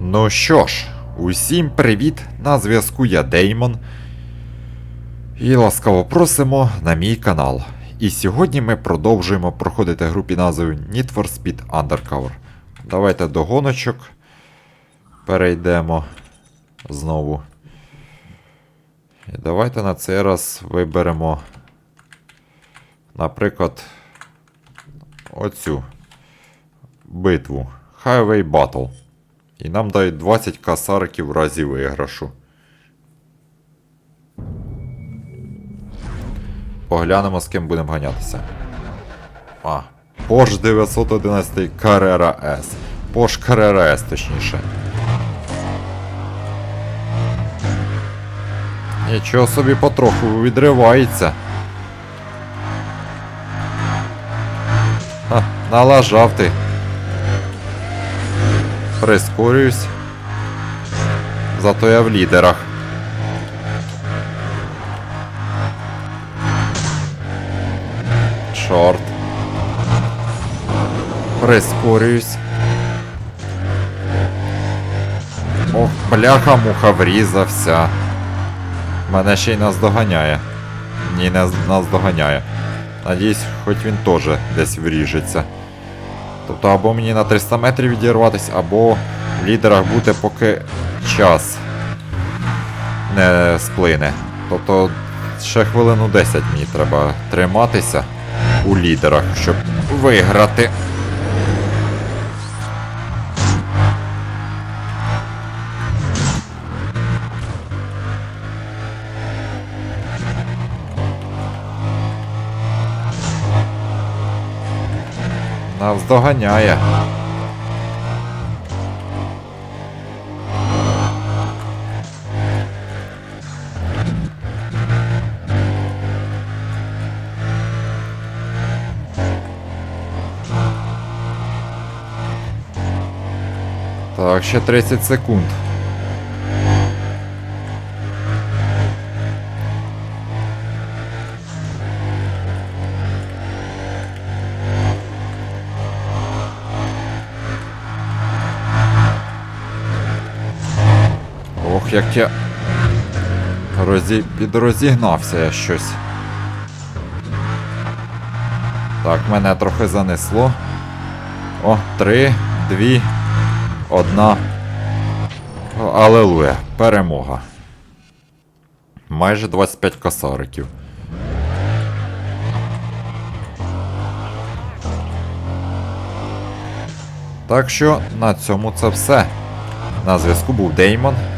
Ну що ж, усім привіт! На зв'язку я Деймон. І ласкаво просимо на мій канал. І сьогодні ми продовжуємо проходити гру під назвою Need for Speed Undercover. Давайте до гоночок. Перейдемо знову. І давайте на цей раз виберемо, наприклад, оцю битву. Highway Battle. І нам дають 20 касариків в разі виграшу. Поглянемо, з ким будемо ганятися. А, Porsche 911 Carrera S. Porsche Carrera S, точніше. Нічого собі потроху відривається. Ха, налажав ти. Прискорююсь. Зато я в лідерах. Чорт. Прискорююсь. Ох, бляха-муха врізався. Мене ще й наздоганяє. Ні, не наздоганяє. Надіюсь, хоч він теж десь вріжеться. Тобто або мені на 300 метрів відірватися, або в лідерах бути, поки час не сплине. Тобто ще хвилину 10 мені треба триматися у лідерах, щоб виграти. Навздоганяє. Так, ще 30 секунд. Як я розі... підрозігнався я щось. Так, мене трохи занесло. О, три, дві, одна. Алелуя, перемога. Майже 25 косариків. Так що на цьому це все. На зв'язку був Деймон.